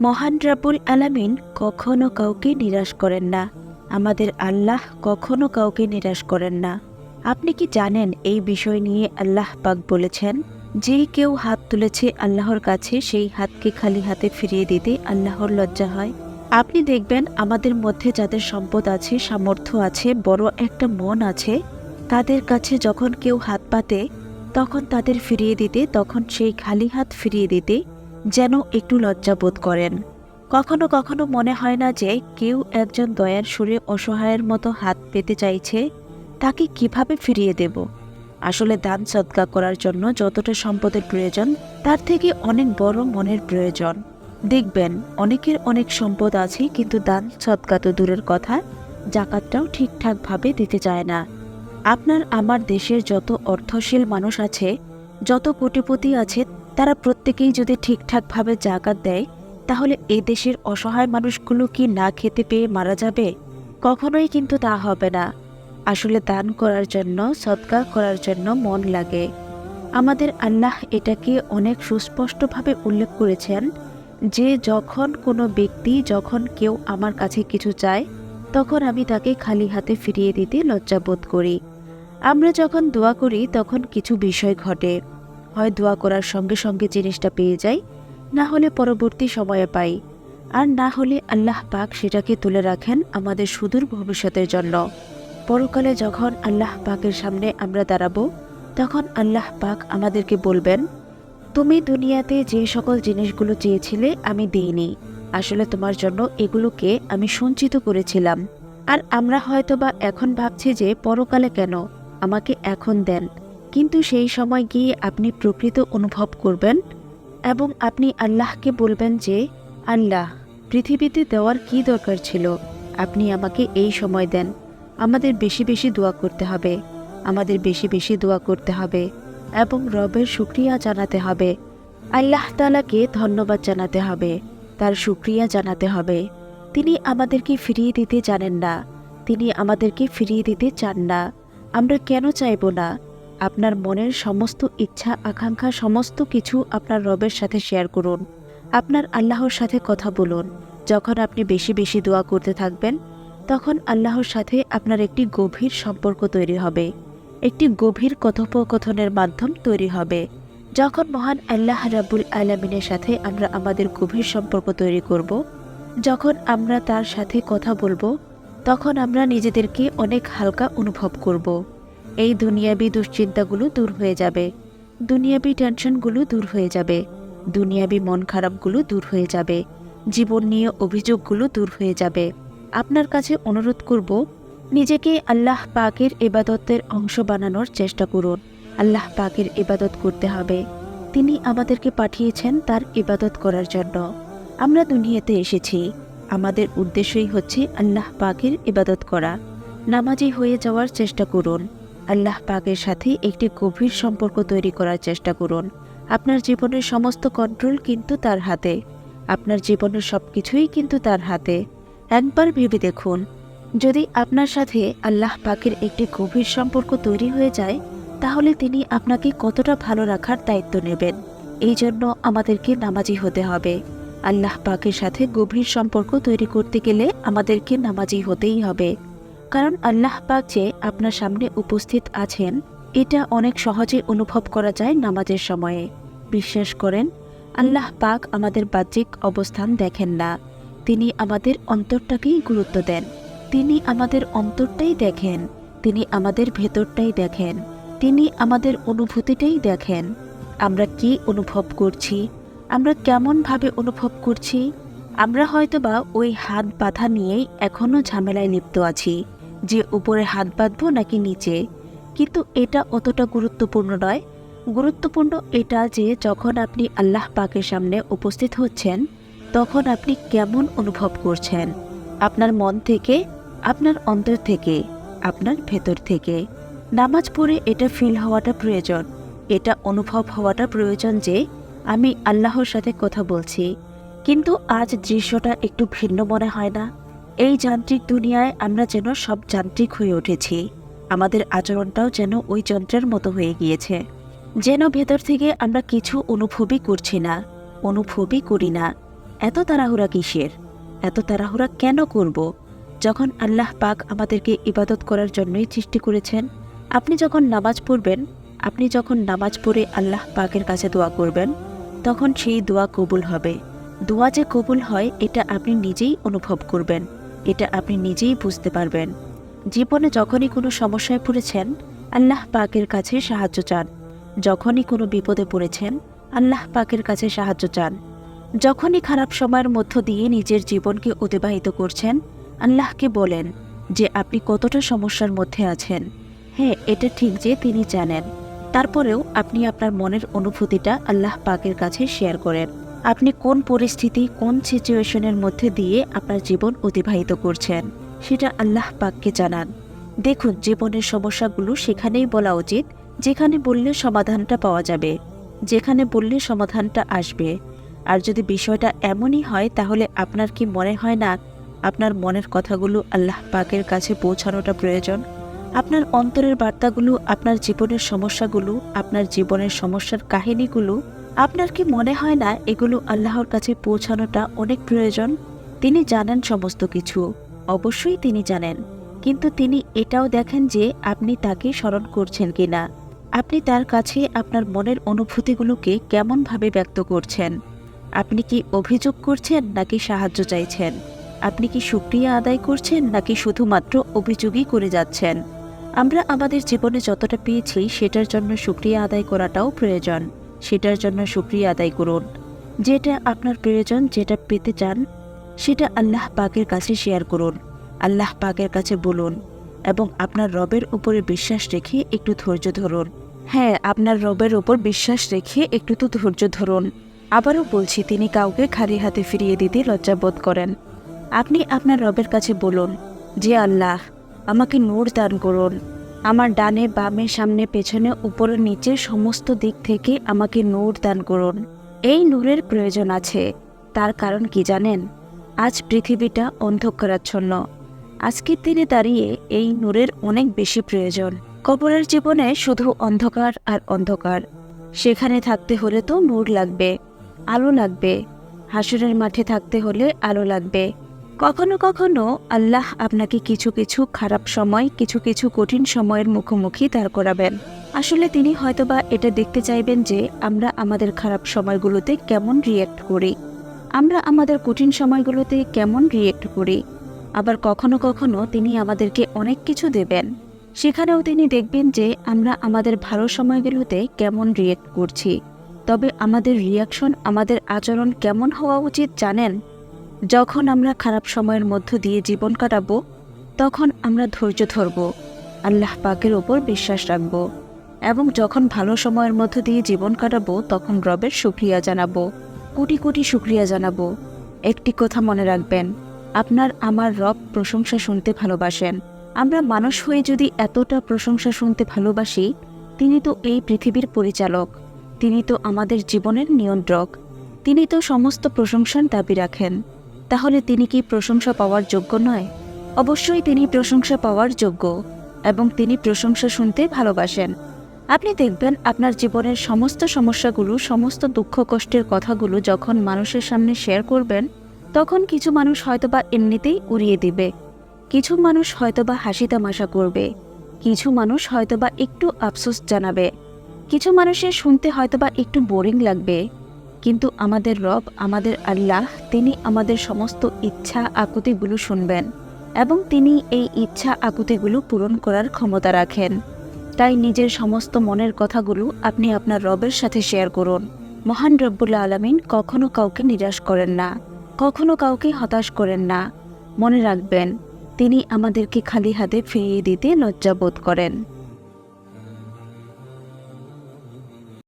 মহান রাবুল আলামিন কখনো কাউকে নিরাশ করেন না। আমাদের আল্লাহ কখনো কাউকে নিরাশ করেন না। আপনি কি জানেন এই বিষয় নিয়ে আল্লাহ পাক বলেছেন? যে কেউ হাত তুলেছে আল্লাহর কাছে, সেই হাতকে খালি হাতে ফিরিয়ে দিতে আল্লাহর লজ্জা হয়। আপনি দেখবেন আমাদের মধ্যে যাদের সম্পদ আছে, সামর্থ্য আছে, বড় একটা মন আছে, তাদের কাছে যখন কেউ হাত পাতে, তখন তাদের ফিরিয়ে দিতে, তখন সেই খালি হাত ফিরিয়ে দিতে যেন একটু লজ্জা বোধ করেন। কখনো কখনো মনে হয় না যে কেউ একজন দয়ার সুরে অসহায়ের মতো হাত পেতে চাইছে, তাকে কীভাবে ফিরিয়ে দেব? আসলে দান সৎকা করার জন্য যতটা সম্পদের প্রয়োজন, তার থেকে অনেক বড় মনের প্রয়োজন। দেখবেন, অনেকের অনেক সম্পদ আছে কিন্তু দান সৎকা তো দূরের কথা, জাকাতটাও ঠিকঠাকভাবে দিতে চায় না। আপনার, আমার দেশের যত অর্থশীল মানুষ আছে, যত কোটিপতি আছে তারা প্রত্যেকেই যদি ঠিকঠাকভাবে জাকাত দেয়, তাহলে এই দেশের অসহায় মানুষগুলো কি না খেতে পেয়ে মারা যাবে? কখনোই কিন্তু তা হবে না। আসলে দান করার জন্য, সৎকার করার জন্য মন লাগে। আমাদের আল্লাহ এটাকে অনেক সুস্পষ্টভাবে উল্লেখ করেছেন, যে যখন কোনো ব্যক্তি যখন কেউ আমার কাছে কিছু চায়, তখন আমি তাকে খালি হাতে ফিরিয়ে দিতে লজ্জাবোধ করি। আমরা যখন দোয়া করি, তখন কিছু বিষয় ঘটে। হয় দোয়া করার সঙ্গে সঙ্গে জিনিসটা পেয়ে যাই, না হলে পরবর্তী সময়ে পাই। আর না হলে আল্লাহ পাক সেটাকে তুলে রাখেন আমাদের সুদূর ভবিষ্যতের জন্য। পরকালে যখন আল্লাহ পাকের সামনে আমরা দাঁড়াবো, তখন আল্লাহ পাক আমাদেরকে বলবেন, তুমি দুনিয়াতে যে সকল জিনিসগুলো চেয়েছিলে আমি দিইনি। আসলে তোমার জন্য এগুলোকে আমি সঞ্চিত করেছিলাম। আর আমরা হয়তোবা এখন ভাবছি যে পরকালে কেন? আমাকে এখন দেন। কিন্তু সেই সময় গিয়ে আপনি প্রকৃত অনুভব করবেন এবং আপনি আল্লাহকে বলবেন যে, আল্লাহ, পৃথিবীতে দেওয়ার কি দরকার ছিল? আপনি আমাকে এই সময় দেন। আমাদের বেশি বেশি দোয়া করতে হবে। আমাদের বেশি বেশি দোয়া করতে হবে এবং রবের শুক্রিয়া জানাতে হবে। আল্লাহ তালাকে ধন্যবাদ জানাতে হবে। তার শুক্রিয়া জানাতে হবে। তিনি আমাদেরকে ফিরিয়ে দিতে জানেন না। তিনি আমাদেরকে ফিরিয়ে দিতে চান না। আমরা কেন চাইব না? আপনার মনের সমস্ত ইচ্ছা, আকাঙ্ক্ষা, সমস্ত কিছু আপনার রবের সাথে শেয়ার করুন। আপনার আল্লাহর সাথে কথা বলুন। যখন আপনি বেশি বেশি দোয়া করতে থাকবেন, তখন আল্লাহর সাথে আপনার একটি গভীর সম্পর্ক তৈরি হবে। একটি গভীর কথোপকথনের মাধ্যম তৈরি হবে। যখন মহান আল্লাহ রাবুল আলমিনের সাথে আমরা আমাদের গভীর সম্পর্ক তৈরি করব, যখন আমরা তার সাথে কথা বলব, তখন আমরা নিজেদেরকে অনেক হালকা অনুভব করব। এই দুনিয়াবি দুশ্চিন্তাগুলো দূর হয়ে যাবে। দুনিয়াবি টেনশনগুলো দূর হয়ে যাবে। দুনিয়াবি মন খারাপগুলো দূর হয়ে যাবে। জীবন নিয়ে অভিযোগগুলো দূর হয়ে যাবে। আপনার কাছে অনুরোধ করব, নিজেকে আল্লাহ পাকের এবাদতের অংশ বানানোর চেষ্টা করুন। আল্লাহ পাকের ইবাদত করতে হবে। তিনি আমাদেরকে পাঠিয়েছেন তার ইবাদত করার জন্য। আমরা দুনিয়াতে এসেছি। আমাদের উদ্দেশ্যই হচ্ছে আল্লাহ পাকের ইবাদত করা। নামাজি হয়ে যাওয়ার চেষ্টা করুন। আল্লাহ পাকের সাথে একটি গভীর সম্পর্ক তৈরি করার চেষ্টা করুন। আপনার জীবনের সমস্ত কন্ট্রোল কিন্তু তার হাতে। আপনার জীবনের সব কিছুই কিন্তু তার হাতে। একবার ভেবে দেখুন, যদি আপনার সাথে আল্লাহ পাকের একটি গভীর সম্পর্ক তৈরি হয়ে যায়, তাহলে তিনি আপনাকে কতটা ভালো রাখার দায়িত্ব নেবেন? এই জন্য আমাদেরকে নামাজি হতে হবে। আল্লাহ পাকের সাথে গভীর সম্পর্ক তৈরি করতে গেলে আমাদেরকে নামাজি হতেই হবে। কারণ আল্লাহ পাক যে আপনার সামনে উপস্থিত আছেন, এটা অনেক সহজে অনুভব করা যায় নামাজের সময়ে। বিশ্বাস করেন, আল্লাহ পাক আমাদের বাহ্যিক অবস্থান দেখেন না। তিনি আমাদের অন্তরটাকেই গুরুত্ব দেন। তিনি আমাদের অন্তরটাই দেখেন। তিনি আমাদের ভেতরটাই দেখেন। তিনি আমাদের অনুভূতিটাই দেখেন। আমরা কি অনুভব করছি? আমরা কেমনভাবে অনুভব করছি? আমরা হয়তোবা ওই হাত বাঁধা নিয়েই এখনও ঝামেলায় লিপ্ত আছি। যে উপরে হাত বাঁধবো নাকি নিচে? কিন্তু এটা অতটা গুরুত্বপূর্ণ নয়। গুরুত্বপূর্ণ এটা যে যখন আপনি আল্লাহ পাকের সামনে উপস্থিত হচ্ছেন, তখন আপনি কেমন অনুভব করছেন? আপনার মন থেকে, আপনার অন্তর থেকে, আপনার ভেতর থেকে? নামাজ পড়ে এটা ফিল হওয়াটা প্রয়োজন। এটা অনুভব হওয়াটা প্রয়োজন যে আমি আল্লাহর সাথে কথা বলছি। কিন্তু আজ দৃশ্যটা একটু ভিন্ন মনে হয় না? এই যান্ত্রিক দুনিয়ায় আমরা যেন সব যান্ত্রিক হয়ে উঠেছি। আমাদের আচরণটাও যেন ওই যন্ত্রের মতো হয়ে গিয়েছে। যেন ভেতর থেকে আমরা কিছু অনুভবই করছি না, অনুভবই করি না। এত তাড়াহুড়া কিসের? এত তাড়াহুড়া কেন করব? যখন আল্লাহ পাক আমাদেরকে ইবাদত করার জন্যই সৃষ্টি করেছেন, আপনি যখন নামাজ পড়বেন, আপনি যখন নামাজ পড়ে আল্লাহ পাকের কাছে দোয়া করবেন, তখন সেই দোয়া কবুল হবে। দোয়া যে কবুল হয়, এটা আপনি নিজেই অনুভব করবেন। এটা আপনি নিজেই বুঝতে পারবেন। জীবনে যখনই কোনো সমস্যায় পড়েছেন, আল্লাহ পাকের কাছে সাহায্য চান। যখনই কোনো বিপদে পড়েছেন, আল্লাহ পাকের কাছে সাহায্য চান। যখনই খারাপ সময়ের মধ্য দিয়ে নিজের জীবনকে অতিবাহিত করছেন, আল্লাহকে বলেন যে আপনি কতটা সমস্যার মধ্যে আছেন। হ্যাঁ এটা ঠিক যে তিনি জানেন। তারপরেও আপনি আপনার মনের অনুভূতিটা আল্লাহ পাকের কাছে শেয়ার করেন। আপনি কোন পরিস্থিতি, কোন সিচুয়েশনের মধ্যে দিয়ে আপনার জীবন অতিবাহিত করছেন? সেটা আল্লাহ পাককে জানান। দেখুন, জীবনের সমস্যাগুলো সেখানেই বলা উচিত, যেখানে বললে সমাধানটা পাওয়া যাবে। যেখানে বললে সমাধানটা আসবে। আর যদি বিষয়টা এমনই হয়, তাহলে আপনার কি মনে হয় না? আপনার মনের কথাগুলো আল্লাহ পাকের কাছে পৌঁছানোটা প্রয়োজন? আপনার অন্তরের বার্তাগুলো, আপনার জীবনের সমস্যাগুলো, আপনার জীবনের সমস্যার কাহিনীগুলো, আপনার কি মনে হয় না এগুলো আল্লাহর কাছে পৌঁছানোটা অনেক প্রয়োজন? তিনি জানেন সমস্ত কিছু। অবশ্যই তিনি জানেন। কিন্তু তিনি এটাও দেখেন যে আপনি তাকে স্মরণ করছেন কিনা। আপনি তার কাছে আপনার মনের অনুভূতিগুলোকে কেমনভাবে ব্যক্ত করছেন? আপনি কি অভিযোগ করছেন নাকি সাহায্য চাইছেন? আপনি কি সুক্রিয়া আদায় করছেন নাকি শুধুমাত্র অভিযোগই করে যাচ্ছেন? আমরা আমাদের জীবনে যতটা পেয়েছি, সেটার জন্য সুক্রিয়া আদায় করাটাও প্রয়োজন। সেটার জন্য সুক্রিয়া আদায় করুন। যেটা আপনার প্রয়োজন, যেটা পেতে চান, সেটা আল্লাহ পাকের কাছে শেয়ার করুন। আল্লাহ পাকের কাছে বলুন এবং আপনার রবের উপরে বিশ্বাস রেখে একটু ধৈর্য ধরুন। হ্যাঁ আপনার রবের উপর বিশ্বাস রেখে একটু তো ধৈর্য ধরুন। আবারও বলছি, তিনি কাউকে খালি হাতে ফিরিয়ে দিতে লজ্জাবোধ করেন। আপনি আপনার রবের কাছে বলুন যে আল্লাহ। আমাকে নূর দান করুন। আমার ডানে বামে সামনে পেছনে উপরে নিচে সমস্ত দিক থেকে আমাকে নূর দান করুন। এই নূরের প্রয়োজন আছে। তার কারণ কি জানেন? আজ পৃথিবীটা অন্ধকারাচ্ছন্ন। আজকের দিনে দাঁড়িয়ে এই নূরের অনেক বেশি প্রয়োজন। কবরের জীবনে শুধু অন্ধকার আর অন্ধকার। সেখানে থাকতে হলে তো নূর লাগবে, আলো লাগবে। হাসুরের মাঠে থাকতে হলে আলো লাগবে। কখনো কখনো আল্লাহ আপনাকে কিছু কিছু খারাপ সময়, কিছু কিছু কঠিন সময়ের মুখোমুখি দাঁড় করাবেন। আসলে তিনি হয়তোবা এটা দেখতে চাইবেন যে আমরা আমাদের খারাপ সময়গুলোতে কেমন রিয়েক্ট করি। আমরা আমাদের কঠিন সময়গুলোতে কেমন রিয়েক্ট করি। আবার কখনো কখনো তিনি আমাদেরকে অনেক কিছু দেবেন। সেখানেও তিনি দেখবেন যে আমরা আমাদের ভালো সময়গুলোতে কেমন রিয়েক্ট করছি। তবে আমাদের রিয়াকশন আমাদের আচরণ কেমন হওয়া উচিত জানেন? যখন আমরা খারাপ সময়ের মধ্য দিয়ে জীবন কাটাবো, তখন আমরা ধৈর্য ধরব, আল্লাহ পাকের ওপর বিশ্বাস রাখব এবং যখন ভালো সময়ের মধ্য দিয়ে জীবন কাটাবো, তখন রবের সুক্রিয়া জানাব, কোটি কোটি সুক্রিয়া জানাব। একটি কথা মনে রাখবেন, আপনার আমার রব প্রশংসা শুনতে ভালোবাসেন। আমরা মানুষ হয়ে যদি এতটা প্রশংসা শুনতে ভালোবাসি, তিনি তো এই পৃথিবীর পরিচালক, তিনি তো আমাদের জীবনের নিয়ন্ত্রক, তিনি তো সমস্ত প্রশংসার দাবি রাখেন। তাহলে তিনি কি প্রশংসা পাওয়ার যোগ্য নয়? অবশ্যই তিনি প্রশংসা পাওয়ার যোগ্য এবং তিনি প্রশংসা শুনতে ভালোবাসেন। আপনি দেখবেন আপনার জীবনের সমস্ত সমস্যাগুলো, সমস্ত দুঃখ কষ্টের কথাগুলো যখন মানুষের সামনে শেয়ার করবেন, তখন কিছু মানুষ হয়তোবা এমনিতেই উড়িয়ে দিবে। কিছু মানুষ হয়তোবা হাসি তামাশা করবে। কিছু মানুষ হয়তোবা একটু আফসোস জানাবে। কিছু মানুষের শুনতে হয়তোবা একটু বোরিং লাগবে। কিন্তু আমাদের রব, আমাদের আল্লাহ, তিনি আমাদের সমস্ত ইচ্ছা আকুতিগুলো শুনবেন এবং তিনি এই ইচ্ছা আকুতিগুলো পূরণ করার ক্ষমতা রাখেন। তাই নিজের সমস্ত মনের কথাগুলো আপনি আপনার রবের সাথে শেয়ার করুন। মহান রব্বুল্লা আলমিন কখনো কাউকে নিরাশ করেন না, কখনো কাউকে হতাশ করেন না। মনে রাখবেন, তিনি আমাদেরকে খালি হাতে ফিরিয়ে দিতে লজ্জাবোধ করেন।